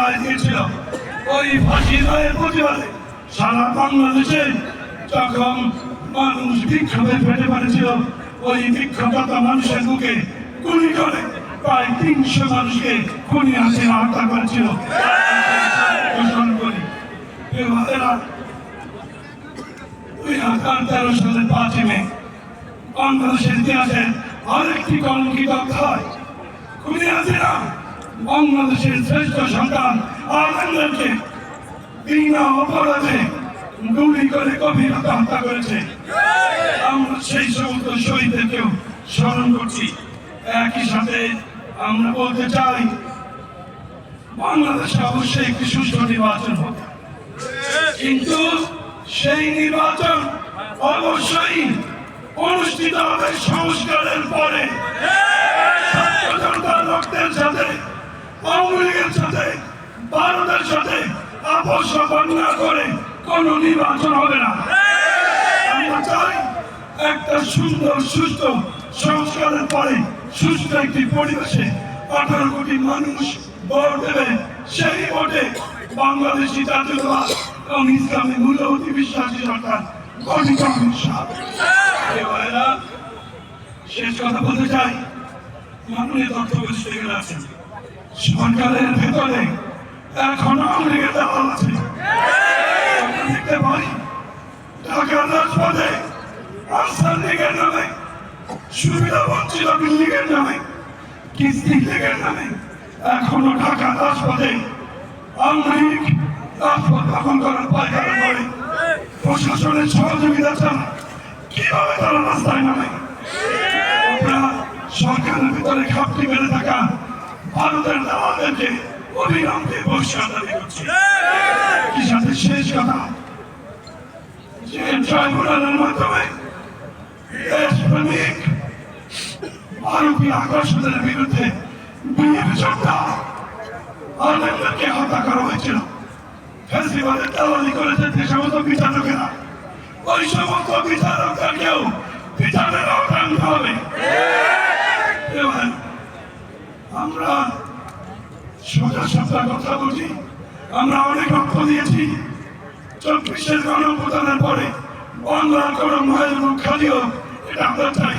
রায় দিয়েছিল ওই ফাঁসির রায়ের প্রতিবাদে সারা বাংলাদেশে মানুষ বিক্ষোভে ফেটে ওই মানুষের বুকে গুলি করে প্রায় তিনশো মানুষকে খুনি হত্যা করেছিল। দুই হাজার তেরো সালের মে, বাংলাদেশের ইতিহাসে আরেকটি কলঙ্কিত খুনি হাসিনা বাংলাদেশের শ্রেষ্ঠ সন্তান আনন্দকে বিনা অপরাধে গুলি করে গভীরতা হত্যা করেছে। আমরা সেই সমস্ত শহীদদেরকেও স্মরণ করছি। একই সাথে আমরা বলতে চাই বাংলাদেশে অবশ্যই একটি সুষ্ঠু নির্বাচন হবে কিন্তু সেই নির্বাচন অবশ্যই অনুষ্ঠিত হবে সংস্কারের পরে। সাথে, ভারতের সাথে আপোষ না করে কোন নির্বাচন হবে না। আমরা চাই একটা সুন্দর, সুস্থ সংস্কারের পরে সুস্থ একটি পরিবেশে আঠারো কোটি মানুষ ভোট দেবে। সেই ভোটে বাংলাদেশি জাতীয়তাবাদ এবং ইসলামী মূল্যবতী বিশ্বাসী সরকার গঠিত শেষ কথা বলতে চাই। মাননীয় তথ্য উপস্থিত আছেন সরকারের ভেতরে এখনও লেগে দেওয়াল আছে। দেখতে পাই, ঢাকার রাজপথে আনসার লীগের নামে, সুবিধা বঞ্চিত লীগের নামে, কিস্তি লীগের নামে, এখনও ঢাকা রাজপথে আওয়ামী লীগ রাজপথ দখল করার পায়খানা করে। প্রশাসনের সহযোগিতা ছাড়া কীভাবে তারা রাস্তায় নামে? আমরা সরকারের ভিতরে খাপটি বেড়ে থাকা ভারতের দালালদেরকে অবিলম্বে বহিষ্কার দাবি সাথে শেষ কথা? যে ট্রাইব্যুনালের মাধ্যমে দেশপ্রেমিক ভারতীয় আকর্ষণের বিরুদ্ধে বীর যোদ্ধা আলেমদেরকে হত্যা করা হয়েছিল। ফেস্টিভ্যালের দালালি করেছে যে সমস্ত বিচারকেরা। ওই সমস্ত বিচারকদেরকেও বিচারের আওতায় হবে এবার আমরা সাপটা কথা বলছি আমরা অনেক রক্ত দিয়েছি। চব্বিশের গণপ্রদানের পরে বাংলার কোনো মায়ের মুখ খালিও এটা আমরা চাই